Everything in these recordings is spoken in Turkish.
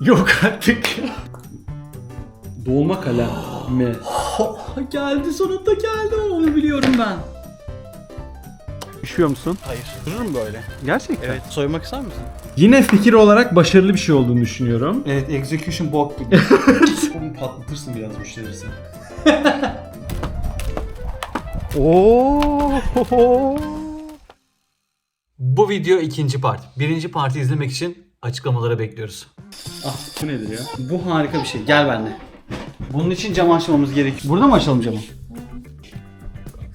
Yok artık. Dolma kalem mi? geldi sonunda geldi onu biliyorum ben. Üşüyor musun? Hayır. Dururum böyle. Gerçekten. Evet. Soymak ister misin? Yine fikir olarak başarılı bir şey olduğunu düşünüyorum. Evet execution bok gibi. Onu patlatırsın biraz müşterisi. Oo. Bu video ikinci part. Birinci parti izlemek için açıklamalara bekliyoruz. Ah bu nedir ya? Bu harika bir şey. Gel benimle. Bunun için cam açmamız gerekiyor. Burada mı açalım camı?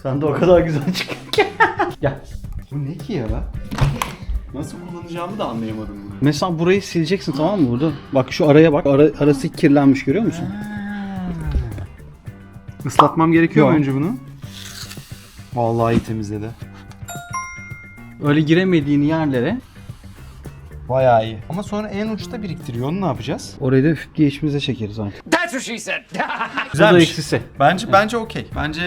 Sen de o kadar güzel çık. Gel. Bu ne ki ya? Nasıl kullanacağımı da anlayamadım bunu. Mesela burayı sileceksin tamam mı burada? Bak şu araya bak. Ara, arası kirlenmiş görüyor musun? Islatmam gerekiyor mu Yok. önce bunu? Vallahi iyi temizledi. Öyle giremediğin yerlere Bayağı iyi. Ama sonra en uçta biriktiriyor. Onu ne yapacağız? orayı da diye içimize çekeriz artık. Bu da Güzelmiş. eksisi. Bence bence okey. Bence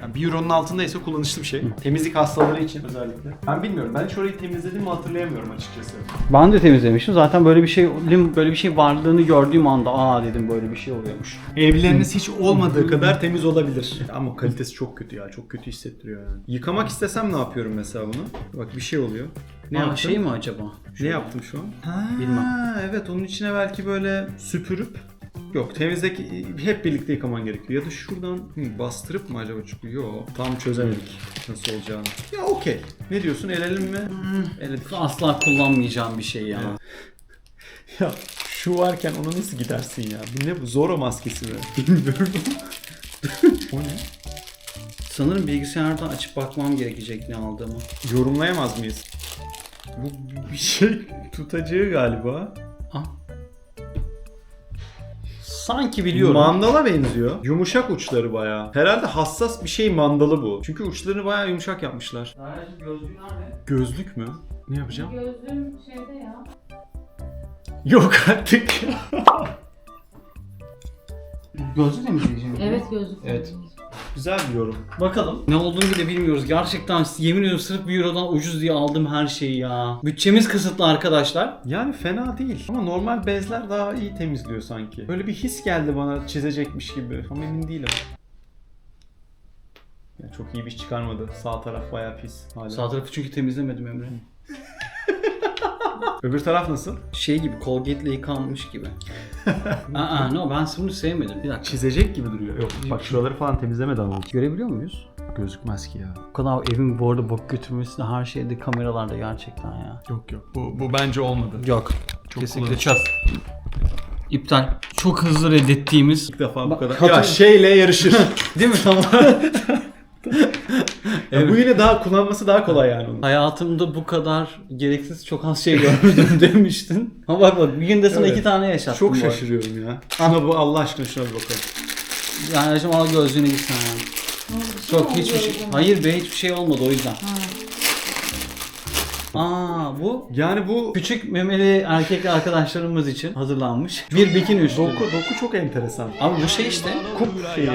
yani bir euronun altındaysa kullanışlı bir şey. Temizlik hastaları için özellikle. Ben bilmiyorum. Ben hiç orayı temizledim mi hatırlayamıyorum açıkçası. Ben de temizlemiştim. Zaten böyle bir şey böyle bir şey varlığını gördüğüm anda aa dedim böyle bir şey oluyormuş. Evleriniz hiç olmadığı kadar temiz olabilir. Ama kalitesi çok kötü ya. Çok kötü hissettiriyor yani. Yıkamak istesem ne yapıyorum mesela bunu? Bak bir şey oluyor. Ne Aa, yaptım? şey mi acaba? Ne yaptım şu an? Ha, Bilmem. Evet onun içine belki böyle süpürüp Yok temizlik hep birlikte yıkaman gerekiyor. Ya da şuradan hı, bastırıp mı acaba çıkıyor? Yok tam çözemedik nasıl olacağını. Ya okey. Ne diyorsun elelim mi? Eledik. Asla kullanmayacağım bir şey ya. Ya şu varken ona nasıl gidersin ya? Bu ne bu? Zoro maskesi mi? Bilmiyorum. o ne? Sanırım bilgisayarda açıp bakmam gerekecek ne aldığımı. Yorumlayamaz mıyız? Bu bir şey tutacağı galiba. Ah. Sanki biliyorum. Mandala benziyor. Yumuşak uçları bayağı. Herhalde hassas bir şey mandalı bu. Çünkü uçlarını bayağı yumuşak yapmışlar. gözlüğü nerede? Gözlük mü? Ne yapacağım? Gözlüğüm şeyde ya. Yok artık. Gözlüğü temizleyeceğim. Evet gözlük. Evet. Güzel bir yorum. Bakalım. Ne olduğunu bile bilmiyoruz. Gerçekten yemin ediyorum sırf bir eurodan ucuz diye aldım her şeyi ya. Bütçemiz kısıtlı arkadaşlar. Yani fena değil. Ama normal bezler daha iyi temizliyor sanki. Böyle bir his geldi bana çizecekmiş gibi. Ama emin değilim. Ya çok iyi bir iş çıkarmadı. Sağ taraf bayağı pis. Hala. Sağ tarafı çünkü temizlemedim Emre. Öbür taraf nasıl? Şey gibi Colgate'le yıkanmış gibi. Aa, no ben bunu sevmedim. Bir dakika. Çizecek gibi duruyor. Yok bak şuraları falan temizlemedi ama. Görebiliyor muyuz? Gözükmez ki ya. Bu kadar evin bu arada bok götürmesi de her şeyde kameralarda gerçekten ya. Yok yok. Bu, bu bence olmadı. Yok. Çok Kesinlikle çöp. İptal. Çok hızlı reddettiğimiz. İlk defa bu kadar. Ya şeyle yarışır. Değil mi tamam? Ya bu yine daha kullanması daha kolay yani onun. Hayatımda bu kadar gereksiz çok az şey gördüm demiştin. Ama bak bak bir günde sana Evet. iki tane yaşattım. Çok şaşırıyorum ya. Şuna bu Allah aşkına şuna bir bakalım. Yani acaba al gözlüğüne gitsen ya. Ne oldu? Bir şey Çok hiçbir şey. Hayır be hiçbir şey olmadı o yüzden. Ha. Aa bu Yani bu küçük memeli erkek arkadaşlarımız için hazırlanmış. Bir bikini üstü. doku, doku çok enteresan. Abi bu şey işte. Kup şeyi.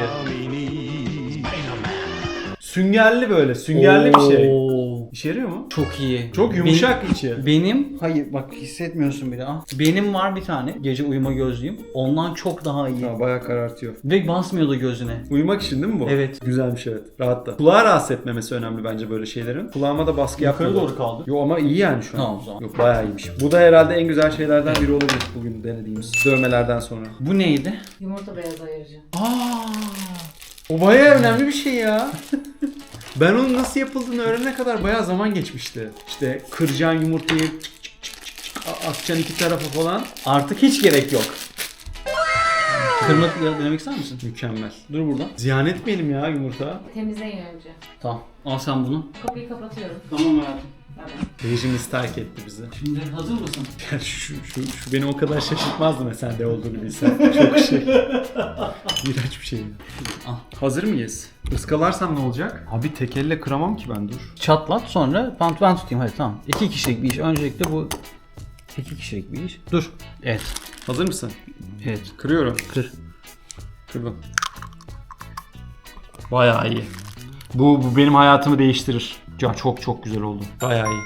Süngerli böyle, süngerli bir şey. Oo, İşe yarıyor mu? Çok iyi. Çok yumuşak içi. Benim, hayır bak hissetmiyorsun bile. Ah. Benim var bir tane gece uyuma gözlüğüm. Ondan çok daha iyi. Ha, bayağı karartıyor. Ve basmıyor da gözüne. Uyumak için değil mi bu? Evet. Güzelmiş evet. Rahatla. Kulağı rahatsız etmemesi önemli bence böyle şeylerin. Kulağıma da baskı Yukarı yapmadı. doğru kaldı. Yo ama iyi yani şu an. Tamam o zaman. Yok bayağı iyiymiş. Bu da herhalde en güzel şeylerden biri olabilir bugün denediğimiz dövmelerden sonra. Bu neydi? Yumurta beyaz ayırıcı. Aa! O bayağı önemli bir şey ya. ben onun nasıl yapıldığını öğrenene kadar bayağı zaman geçmişti. İşte kıracaksın yumurtayı çık çık çık çık çık, a- atacaksın iki tarafa falan. Artık hiç gerek yok. Kırmak denemek ister misin? Mükemmel. Dur burada. Ziyan etmeyelim ya yumurta. Temizleyin önce. Tamam. Al sen bunu. Kapıyı kapatıyorum. Tamam hayatım. Rejimiz terk etti bizi. Şimdi hazır mısın? Yani şu, şu, şu beni o kadar şaşırtmazdı mesela ne olduğunu bilsen. Çok şey. İğrenç bir şey. Al. Hazır mıyız? Iskalarsam ne olacak? Abi tek elle kıramam ki ben dur. Çatlat sonra ben tutayım hadi tamam. İki kişilik bir iş. Öncelikle bu iki kişilik bir iş. Dur. Evet. Hazır mısın? Evet. Kırıyorum. Kır. Kırdım. Bayağı iyi. Bu, bu benim hayatımı değiştirir. Ya çok çok güzel oldu. Bayağı iyi.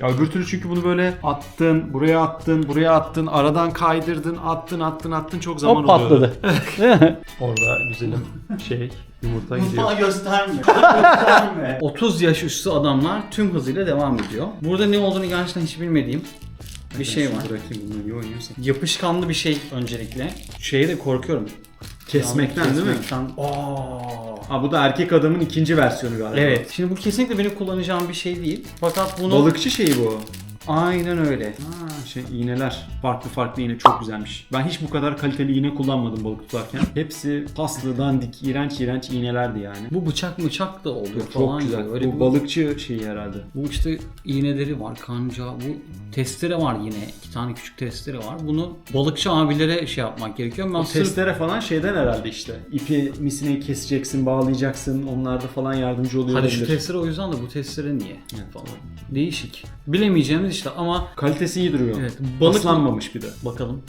Ya öbür türlü çünkü bunu böyle attın, buraya attın, buraya attın, aradan kaydırdın, attın, attın, attın çok zaman Hop oluyordu. patladı. Orada güzelim şey yumurta gidiyor. Bana gösterme. gösterme. 30 yaş üstü adamlar tüm hızıyla devam ediyor. Burada ne olduğunu gerçekten hiç bilmediğim bir şey var. Bırakayım bunu niye oynuyorsun? Yapışkanlı bir şey öncelikle. Şeye de korkuyorum. Kesmekten değil mi? Kesmekten. Aa. Ha bu da erkek adamın ikinci versiyonu galiba. Evet. Şimdi bu kesinlikle benim kullanacağım bir şey değil. Fakat bunu Balıkçı şeyi bu. Aynen öyle. Ha, şey iğneler. Farklı farklı iğne çok güzelmiş. Ben hiç bu kadar kaliteli iğne kullanmadım balık tutarken. Hepsi paslı, dandik, iğrenç iğrenç iğnelerdi yani. Bu bıçak bıçak da oluyor Çok falan güzel. gibi. Öyle bu bir- balıkçı şeyi herhalde. Bu işte iğneleri var, kanca, bu testere var yine. iki tane küçük testere var. Bunu balıkçı abilere şey yapmak gerekiyor. Ben O sırf testere falan şeyden herhalde işte. İpi misineyi keseceksin, bağlayacaksın. Onlarda falan yardımcı oluyor Hadi şu testere o yüzden de bu testere niye? Falan. Değişik. Bilemeyeceğimiz işte ama Kalitesi iyi duruyor. Evet, balık- Paslanmamış bir de. bakalım.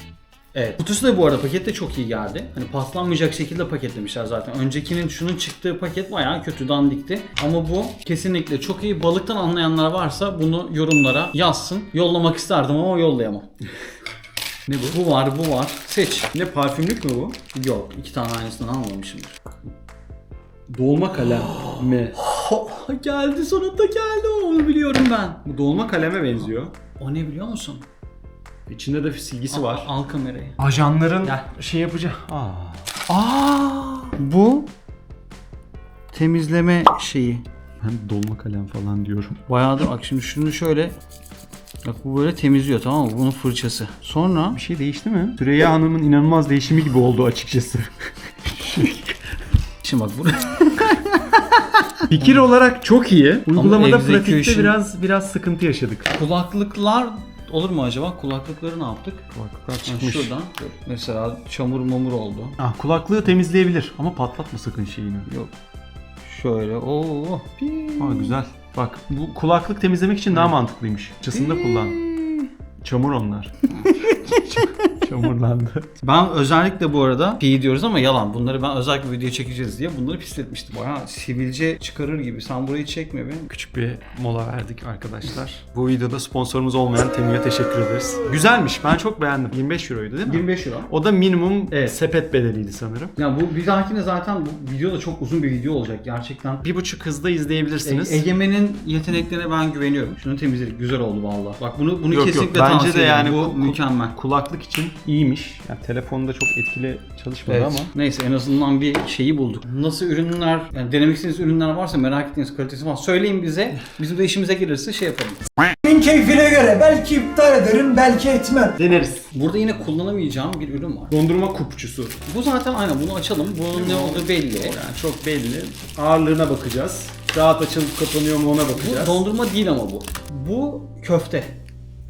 Evet. Kutusu da bu arada paket de çok iyi geldi. Hani paslanmayacak şekilde paketlemişler zaten. Öncekinin şunun çıktığı paket bayağı kötü dandikti. Ama bu kesinlikle çok iyi. Balıktan anlayanlar varsa bunu yorumlara yazsın. Yollamak isterdim ama yollayamam. Ne bu? Bu var, bu var. Seç. Ne parfümlük mü bu? Yok, iki tane aynısından almamışımdır. Dolma kalem mi? geldi sonunda geldi onu biliyorum ben. Bu dolma kaleme benziyor. O ne biliyor musun? İçinde de silgisi var. Al, al kamerayı. Ajanların Gel. şey yapacak. Aa. Aa, bu temizleme şeyi. Ben dolma kalem falan diyorum. Bayağı da bak şimdi şunu şöyle Bak bu böyle temizliyor tamam mı? Bunun fırçası. Sonra Bir şey değişti mi? Süreyya Hanım'ın inanılmaz değişimi gibi oldu açıkçası. şimdi bak bu Fikir olarak çok iyi. Uygulamada execution- pratikte biraz biraz sıkıntı yaşadık. kulaklıklar olur mu acaba? Kulaklıkları ne yaptık? Kulaklıklar Yani çıkmış. şuradan mesela çamur mamur oldu. Ah, kulaklığı temizleyebilir ama patlatma sakın şeyini. Yok. Şöyle oo. Aa, güzel. Bak bu kulaklık temizlemek için daha mantıklıymış. Çısında kullan. Çamur onlar. Çamurlandı. Ben özellikle bu arada pi diyoruz ama yalan. Bunları ben özellikle video çekeceğiz diye bunları pisletmiştim. Bayağı sivilce çıkarır gibi. Sen burayı çekme be. Küçük bir mola verdik arkadaşlar. Bu videoda sponsorumuz olmayan Temu'ya teşekkür ederiz. Güzelmiş. Ben çok beğendim. 25 euroydu değil mi? 25 euro. O da minimum Evet. sepet bedeliydi sanırım. Ya bu bir dahakine zaten bu video da çok uzun bir video olacak gerçekten. Bir buçuk hızda izleyebilirsiniz. E- Egemen'in yeteneklerine ben güveniyorum. Şunu temizledik. Güzel oldu valla. Bak bunu bunu Yok, yok. kesinlikle Bence tavsiye de ederim. yani Bu ku- mükemmel. Kulaklık için iyiymiş. Yani telefonda çok etkili çalışmadı Evet. ama. Neyse en azından bir şeyi bulduk. Nasıl ürünler, yani denemek istediğiniz ürünler varsa merak ettiğiniz kalitesi var. Söyleyin bize. Bizim de işimize gelirse şey yapalım. Benim keyfine göre belki iptal ederim belki etmem. Deneriz. Burada yine kullanamayacağım bir ürün var. Dondurma kupçusu. Bu zaten aynen bunu açalım. Bunun ne olduğu belli. Yani çok belli. Ağırlığına bakacağız. Rahat açılıp kapanıyor mu ona Bu bakacağız. dondurma değil ama bu. Bu köfte.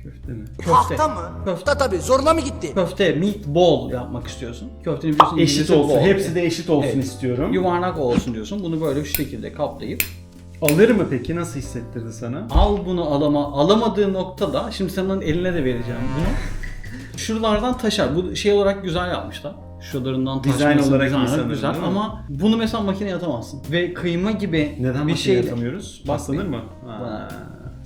Köfte mi? Köfte. Tahta mı? Köfte. Tahta tabii zoruna mı gitti? Köfte, meatball yapmak istiyorsun. Köftenin biliyorsun Eşit olsun. ball. Hepsi de eşit olsun Evet. istiyorum. yuvarlak olsun diyorsun. Bunu böyle şu şekilde kaplayıp Alır mı peki? Nasıl hissettirdi sana? al bunu alama alamadığı noktada şimdi senin eline de vereceğim bunu. Şuralardan taşar. Bu şey olarak güzel yapmışlar. Şuralarından Dizayn taşması olarak iyi sanırım, güzel değil mi? ama bunu mesela makineye atamazsın. Ve kıyma gibi Neden bir bir şey yapamıyoruz? Baslanır mı? Ha.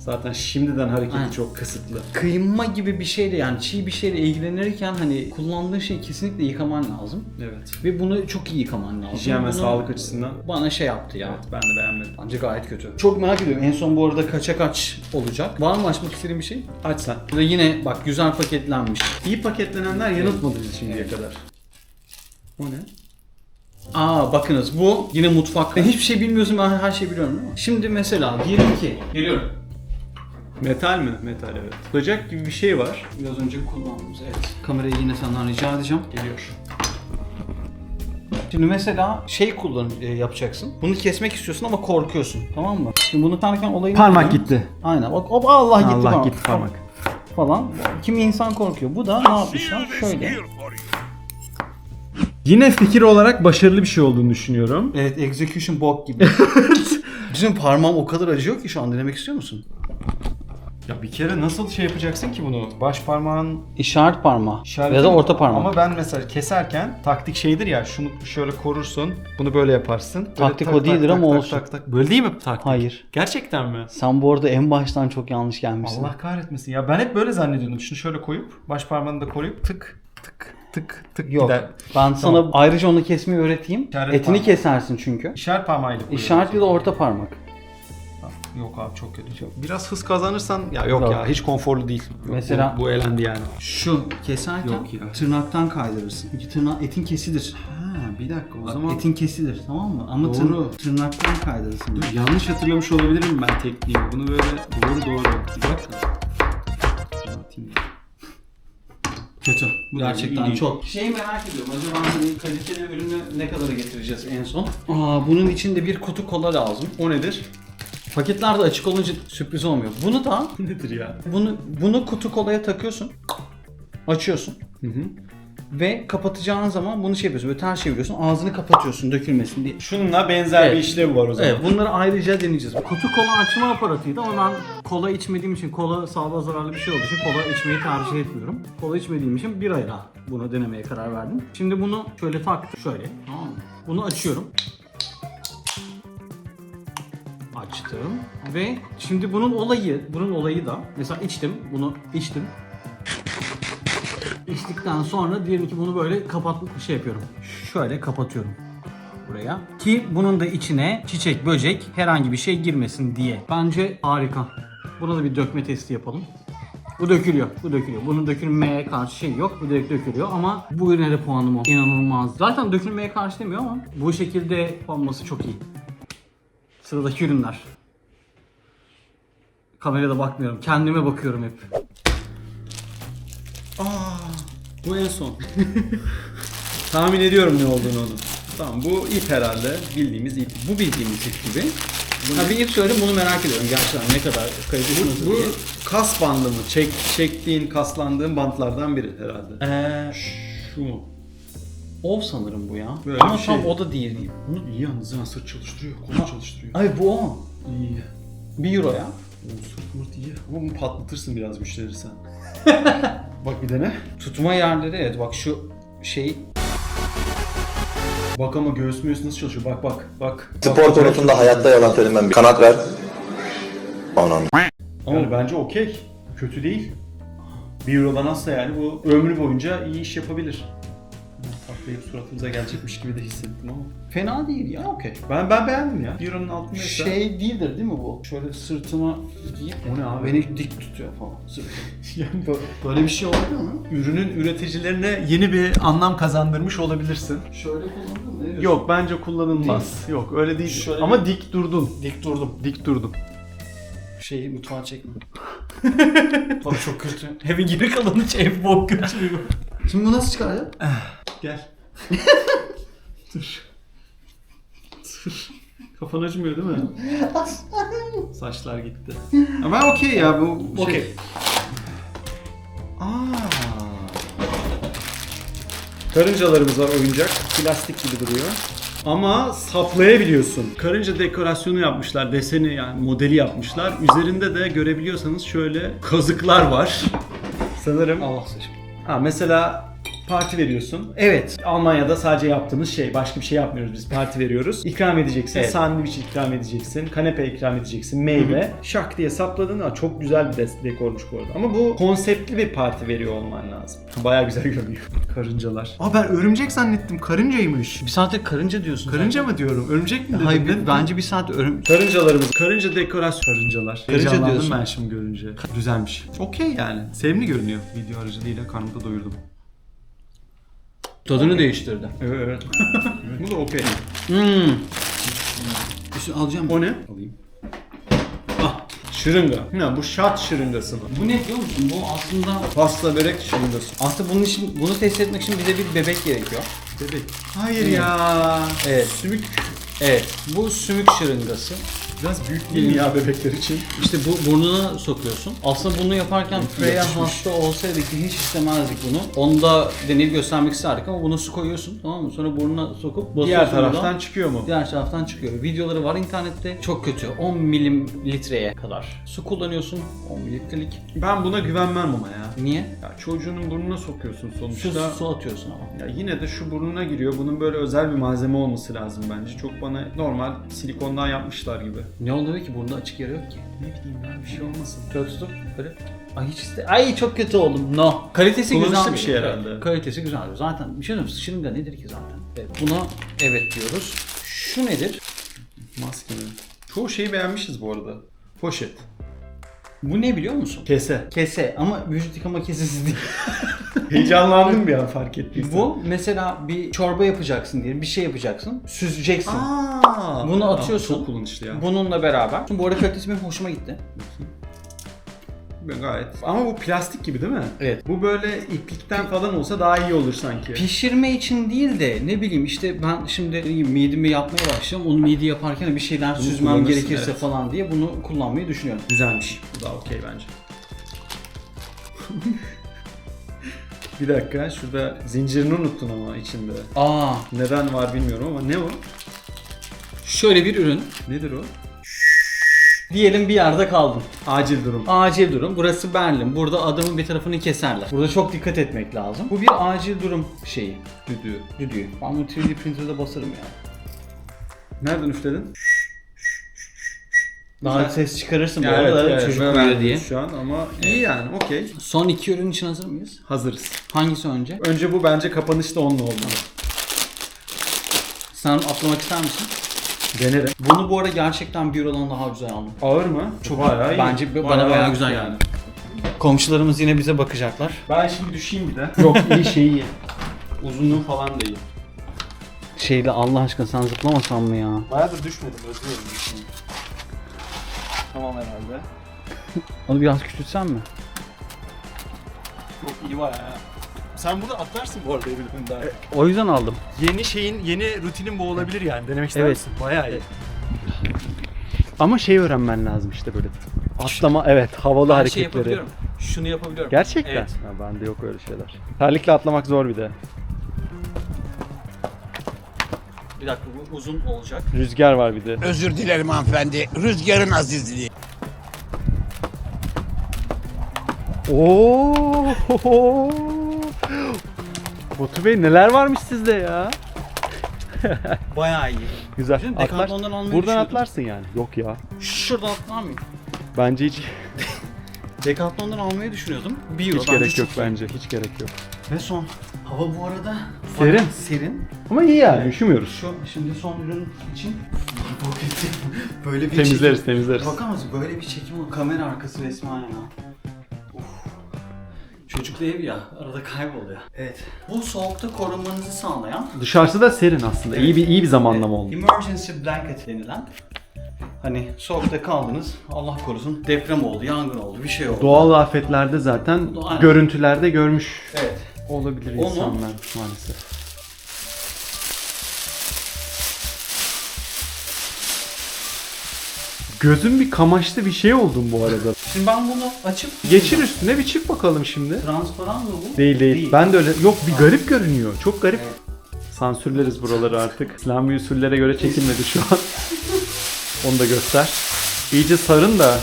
Zaten şimdiden hareketi Aynen. çok kısıtlı. kıyma gibi bir şeyle yani çiğ bir şeyle ilgilenirken hani kullandığın şeyi kesinlikle yıkaman lazım. Evet. Ve bunu çok iyi yıkaman lazım. Hijyen ve sağlık açısından. Bana şey yaptı ya. Evet ben de beğenmedim. Bence gayet kötü. Çok merak ediyorum. En son bu arada kaça kaç olacak? Var mı açmak istediğin bir şey? Aç sen. Burada yine bak güzel paketlenmiş. İyi paketlenenler yanıltmadı bizi şimdiye kadar. O ne? Aa bakınız bu yine mutfakta. Hiçbir şey bilmiyorsun ben her şeyi biliyorum değil mi? Şimdi mesela diyelim ki geliyorum. Metal mi? Metal evet. Tutacak gibi bir şey var. Biraz önce kullandığımız evet. Kamerayı yine senden rica edeceğim. Geliyor. Şimdi mesela şey kullan e, yapacaksın. Bunu kesmek istiyorsun ama korkuyorsun. Tamam mı? Şimdi bunu tarken olayı Parmak gitti. Aynen. Bak hop Allah gitti Allah parmak. gitti parmak. Falan. Kimi insan korkuyor. Bu da ne yapmışlar? Şöyle. Yine fikir olarak başarılı bir şey olduğunu düşünüyorum. Evet execution bok gibi. Bizim parmağım o kadar acıyor ki şu an denemek istiyor musun? Ya bir kere nasıl şey yapacaksın ki bunu? Baş parmağın İşaret parmağı. işareti ya da orta parmak. Ama ben mesela keserken taktik şeydir ya şunu şöyle korursun. Bunu böyle yaparsın. Böyle Taktik tak, o değildir ama olsun. Böyle değil mi taktik? Hayır. Gerçekten mi? Sen bu arada en baştan çok yanlış gelmişsin. Allah kahretmesin. Ya ben hep böyle zannediyordum. Şunu şöyle koyup baş parmağını da koruyup tık tık tık tık Yok. gider. Ben sana ayrıca onu kesmeyi öğreteyim. İşaret Etini parmağı. kesersin çünkü. İşaret parmağıyla koyuyorum. İşaret ya da orta parmak. Yok abi çok kötü. Biraz hız kazanırsan ya yok, Yok. ya hiç konforlu değil. Yok, Mesela- bu, bu elendi yani. Şu keserken Yok ya. tırnaktan kaydırırsın. Çünkü tırnak etin kesilir. Ha bir dakika o Bak, zaman etin kesilir tamam mı? Ama Doğru. tır- tırnaktan kaydırırsın. Dur, yanlış hatırlamış olabilirim ben tekniği. Bunu böyle doğru doğru. Bir dakika. Kötü. Bu Gerçekten iyi değil. çok. Şeyi merak ediyorum. Acaba hani kaliteli ürünü ne kadara getireceğiz en son? Aa, bunun içinde bir kutu kola lazım. O nedir? Paketlerde açık olunca sürpriz olmuyor. Bunu da Nedir ya? bunu bunu kutu kolaya takıyorsun. Açıyorsun. Hı hı. Ve kapatacağın zaman bunu şey yapıyorsun. Böyle ters çeviriyorsun. Ağzını kapatıyorsun dökülmesin diye. Şununla benzer bir Evet. işlev var o zaman. Evet bunları ayrıca deneyeceğiz. Kutu kola açma aparatıydı ama ben kola içmediğim için kola sağlığa zararlı bir şey olduğu için kola içmeyi tercih etmiyorum. Kola içmediğim için bir ayla bunu denemeye karar verdim. Şimdi bunu şöyle taktım şöyle tamam mı? Bunu açıyorum. Açtım ve şimdi bunun olayı, bunun olayı da mesela içtim, bunu içtim. İçtikten sonra diyelim ki bunu böyle kapatmak bir şey yapıyorum. Şöyle kapatıyorum buraya. Ki bunun da içine çiçek, böcek herhangi bir şey girmesin diye. Bence harika. Buna da bir dökme testi yapalım. Bu dökülüyor. Bu dökülüyor. Bunun dökülmeye karşı şey yok. Bu direkt dökülüyor ama bu ürüne de puanım o. İnanılmaz. Zaten dökülmeye karşı demiyor ama bu şekilde olması çok iyi. Sıradaki ürünler. Kamerada bakmıyorum. Kendime bakıyorum hep. Bu en son. Tahmin ediyorum ne olduğunu onun. Tamam bu ip herhalde. Bildiğimiz ip. Bu bildiğimiz ip gibi. Ha bir ip söyledim bunu merak ediyorum gerçekten ne kadar kalitesi nasıl Bu diye. kas bandı mı? Çek, çektiğin, kaslandığın bantlardan biri herhalde. Eee Şu mu? O sanırım bu ya. Böyle Ama bir tam şey. o da değil. Bunu... İyi yalnız ha sırt çalıştırıyor, kolu çalıştırıyor. Ay bu o. İyi. 1 euro ya. O sırt mırt iyi. Ama bunu patlatırsın biraz müşteri sen. Bak bir dene. Tutma yerleri evet bak şu şey Bak ama göğüs müğüs nasıl çalışıyor? Bak bak bak. Spor konusunda hayatta yalan söylemem. Kanat ver. Ananı. Yani bence okey. Kötü değil. Bir eurodan azsa yani bu ömrü boyunca iyi iş yapabilir. Patlayıp suratımıza gelecekmiş gibi de hissettim ama. fena değil ya. Okey. Ben ben beğendim ya. Euronun altındaysa. Şey değildir değil mi bu? Şöyle sırtıma giyip O ne abi? beni dik tutuyor falan. Sırtım. yani Bö- Böyle bir şey olabilir mi? ürünün üreticilerine yeni bir anlam kazandırmış olabilirsin. Şöyle kullanılır mı? Ne diyorsun? Yok bence kullanılmaz. Yok öyle değil. Şöyle Ama bir- dik durdun. Dik durdum. Dik durdun. Şeyi mutfağa çekme. Bak çok kötü. Evin geri kalanı ev bok götürüyor. Şimdi bu nasıl çıkaracağım? Gel. Dur. Dur. Kafan acımıyor değil mi? Saçlar gitti. Ama ben okey ya bu şey. Okey. Aa. Karıncalarımız var oyuncak. Plastik gibi duruyor. Ama saplayabiliyorsun. Karınca dekorasyonu yapmışlar. Deseni yani modeli yapmışlar. Üzerinde de görebiliyorsanız şöyle kazıklar var. Sanırım. Allah seçim. Ha mesela parti veriyorsun. Evet. Almanya'da sadece yaptığımız şey. Başka bir şey yapmıyoruz biz. Parti veriyoruz. İkram edeceksin. Evet. Sandviç ikram edeceksin. Kanepe ikram edeceksin. Meyve. Şak diye sapladın. Ha, çok güzel bir dekormuş bu arada. Ama bu konseptli bir parti veriyor olman lazım. Baya güzel görünüyor. Karıncalar. Aa ben örümcek zannettim. Karıncaymış. Bir saattir karınca diyorsun. Karınca mı diyorum? Örümcek mi dedim? Hayır bir- bence bir saat örüm... Karıncalarımız. Karınca dekorasyon. Karıncalar. Karınca Heyecanlandım diyorsun. ben şimdi görünce. Güzelmiş. Okey yani. Sevimli görünüyor. Video aracılığıyla karnımı da doyurdum. Tadını değiştirdi. Evet evet. bu da okey. Hmm. Üstü alacağım. O ne? Alayım. Ah, şırınga. Ha, bu şat şırıngası mı? Bu ne biliyor musun? Bu aslında Pasta börek şırıngası. aslında bunun için bunu test etmek için bize bir bebek gerekiyor. Bebek. Hayır ya. Evet. Sümük. Evet. Bu sümük şırıngası. Biraz büyük değil mi ya bebekler için? İşte bu burnuna sokuyorsun. Aslında bunu yaparken Freya hasta olsaydı ki hiç istemezdik bunu. Onu da deneyip göstermek isterdik ama buna su koyuyorsun tamam mı? Sonra burnuna sokup basıyorsun. Diğer buradan. taraftan çıkıyor mu? Diğer taraftan çıkıyor. Videoları var internette. Çok kötü. 10 mililitreye kadar su kullanıyorsun. 10 mililitrelik. Ben buna güvenmem ama ya. Niye? Ya çocuğunun burnuna sokuyorsun Su, sonuçta. su atıyorsun ama. Ya yine de şu burnuna giriyor. Bunun böyle özel bir malzeme olması lazım bence. Çok bana normal silikondan yapmışlar gibi. Ne oluyor ki? Bunda açık yer yok ki. Ne bileyim ben bir şey olmasın. Şöyle tutup böyle. Ay hiç iste... Ay çok kötü oldum. No. Kalitesi Kullanışlı güzel bir şey herhalde. Kalitesi güzel. Zaten bir şey söyleyeyim mi? Şırınga nedir ki zaten? Evet, buna evet diyoruz. Şu nedir? Maske mi? Çoğu şeyi beğenmişiz bu arada. Poşet. Bu ne biliyor musun? Kese. Kese ama vücut yıkama kesesi değil. Heyecanlandım bir an fark ettiysen. Bu mesela bir çorba yapacaksın diyelim. Bir şey yapacaksın. Süzeceksin. Aa, Bunu atıyorsun. Çok kullanışlı ya. Bununla beraber. Şimdi bu arada kalitesi benim hoşuma gitti. Gayet. Ama bu plastik gibi değil mi? Evet. Bu böyle iplikten falan olsa daha iyi olur sanki. Pişirme için değil de ne bileyim işte ben şimdi midemi yapmaya başlayacağım. Onu midi yaparken bir şeyden süzmem kullanırsın, gerekirse evet. falan diye bunu kullanmayı düşünüyorum. Güzelmiş. Bu da okey bence. bir dakika şurada zincirini unuttun ama içinde. Aa, Neden var bilmiyorum ama ne o? şöyle bir ürün. Nedir o? Diyelim bir yerde kaldın. Acil durum. Acil durum. Burası Berlin. Burada adamın bir tarafını keserler. Burada çok dikkat etmek lazım. Bu bir acil durum şeyi. Düdüğü. Düdüğü. Ben bunu 3D printer'da basarım ya. Nereden üfledin? Daha Güzel. ses çıkarırsın bu arada çocuk ben uyuyor verdim diye. Şu an ama iyi yani okey. Son iki ürün için hazır mıyız? Hazırız. Hangisi önce? Önce bu bence kapanışta onunla olmalı. Sen atlamak ister misin? Denerim. Bunu bu arada gerçekten bir eurodan daha güzel aldım. Ağır mı? Çok bayağı iyi. Bence bana Bayağı güzel geldi. Komşularımız yine bize bakacaklar. Ben şimdi düşeyim bir de. Yok iyi şey iyi. Uzunluğu falan da iyi. Şeyle Allah aşkına sen zıplamasan mı ya? Bayağıdır düşmedim özlüyorum düşmeyi. Tamam herhalde. Onu biraz küçültsen mi? Çok iyi bayağı ya. Sen bunu atlarsın bu arada evinden. O yüzden aldım. Yeni şeyin, yeni rutinin bu olabilir yani. Denemek ister Evet. misin? Bayağı iyi. Ama şey öğrenmen lazım işte böyle. Atlama evet havalı Ben şey hareketleri. yapabiliyorum. Şunu yapabiliyorum. Gerçekten. Evet. Ha, bende yok öyle şeyler. Terlikle atlamak zor bir de. Bir dakika bu uzun olacak. Rüzgar var bir de. Özür dilerim hanımefendi. Rüzgarın azizliği. Oo! Batu Bey neler varmış sizde ya? Bayağı iyi. Güzel. Şimdi Atlar. Decathlon'dan almayı Buradan düşünüyordum. atlarsın yani. Yok ya. Şuradan atlar mıyım? Bence hiç Decathlon'dan almayı düşünüyordum. Bir euro hiç gerek yok iyi. bence. Hiç gerek yok. Ve son. Hava bu arada Serin. bayağı serin. Ama iyi yani üşümüyoruz. Şu şimdi son ürün için böyle bir Temizleriz çekim. temizleriz. Bakar mısın böyle bir çekim kamera arkası resmen ya. Çocuklu ev ya arada kayboluyor. Evet. Bu soğukta korunmanızı sağlayan Dışarısı da serin aslında. İyi bir iyi bir zamanlama oldu. Emergency blanket denilen Hani soğukta kaldınız, Allah korusun deprem oldu, yangın oldu, bir şey oldu. Doğal afetlerde zaten Aynen. görüntülerde görmüş Evet. olabilir Onu- insanlar maalesef. Gözüm bir kamaştı bir şey oldum bu arada. Şimdi ben bunu açıp Geçir üstüne bir çık bakalım şimdi. Transparan mı bu? Değil değil. Ben de öyle. Yok bir garip görünüyor. Çok garip. Sansürleriz buraları artık. İslami usullere göre çekilmedi şu an. Onu da göster. İyice sarın da.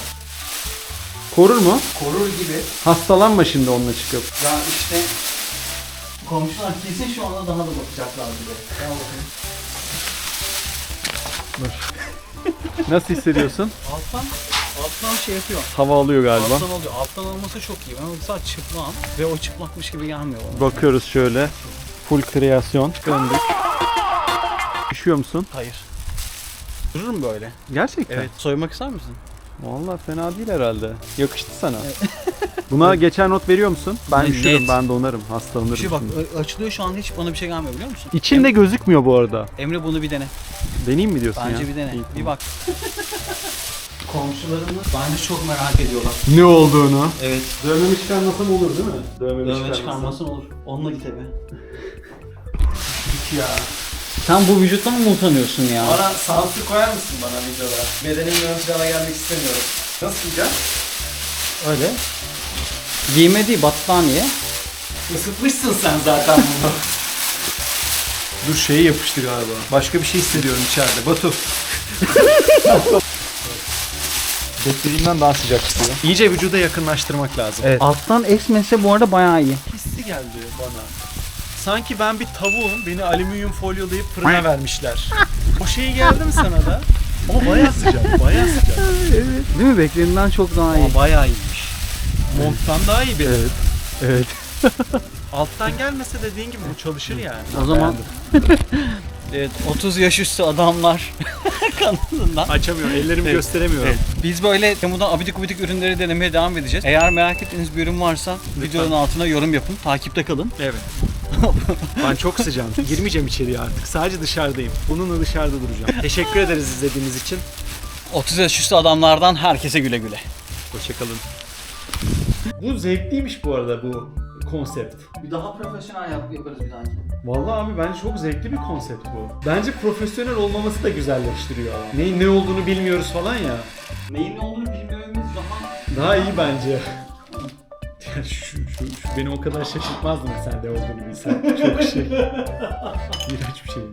Korur mu? Korur gibi. Hastalanma şimdi onunla çıkıp. Ya işte komşular kesin şu anda daha da bakacaklar bize. Gel bakayım. Nasıl hissediyorsun? Alttan, alttan şey yapıyor. Hava alıyor galiba. Alttan alıyor. Alttan alması çok iyi. Ben sadece çıplağım ve o çıplakmış gibi gelmiyor bana. Bakıyoruz şöyle. Full kreasyon. Döndük. Üşüyor musun? Hayır. Dururum böyle. Gerçekten. Evet. Soymak ister misin? Vallahi fena değil herhalde. Yakıştı sana. Buna geçer not veriyor musun? Ben Net. üşürüm, ben donarım, hastalanırım. Bir şey bak şimdi. ö- açılıyor şu anda hiç bana bir şey gelmiyor biliyor musun? İçinde gözükmüyor bu arada. Emre bunu bir dene. Deneyeyim mi diyorsun Bence ya? bir dene. İyi, Bir tamam. bak. Komşularımız bence çok merak ediyorlar. Ne olduğunu. Evet. Dövmemi çıkarmasam olur değil mi? Dövmemi Dövme çıkarmasın olur. Onunla git eve. ya. Sen bu vücuttan mı utanıyorsun ya? Bana sansür koyar mısın bana videoda? Bedenim ön plana gelmek istemiyorum. Nasıl yiyeceğim? Öyle. Giyme değil battaniye. Isıtmışsın sen zaten bunu. Dur şeyi yapıştı galiba. Başka bir şey hissediyorum içeride. Batu. Beklediğimden daha sıcak çıkıyor. İyice vücuda yakınlaştırmak lazım. Evet. Alttan esmese bu arada bayağı iyi. Hissi geldi bana. Sanki ben bir tavuğum, beni alüminyum folyolayıp fırına vermişler. O şey geldi mi sana da? Ama bayağı sıcak, bayağı sıcak. Değil mi? Beklediğimden çok daha iyi. Ama bayağı iyiymiş. Monttan daha iyi bir. Evet. Evet. Alttan gelmese dediğin gibi bu çalışır yani. O zaman evet 30 yaş üstü adamlar kanalından. Açamıyorum, ellerimi Evet. gösteremiyorum. Biz böyle Temu'dan abidik gubidik ürünleri denemeye devam edeceğiz. Eğer merak ettiğiniz bir ürün varsa videonun altına yorum yapın. Takipte kalın. Evet. ben çok sıcağım. Girmeyeceğim içeriye artık. Sadece dışarıdayım. Bununla dışarıda duracağım. Teşekkür ederiz izlediğiniz için. 30 yaş üstü adamlardan herkese güle güle. Hoşçakalın. Bu zevkliymiş bu arada bu konsept. Bir daha profesyonel yap yaparız bir dahaki. Vallahi abi bence çok zevkli bir konsept bu. Bence profesyonel olmaması da güzelleştiriyor. Neyin ne olduğunu bilmiyoruz falan ya. Neyin ne olduğunu bilmememiz daha Daha iyi bence. Ya şu, şu, şu beni o kadar şaşırtmazdı sen de olduğunu bilsen. Çok şey. İğrenç bir şey.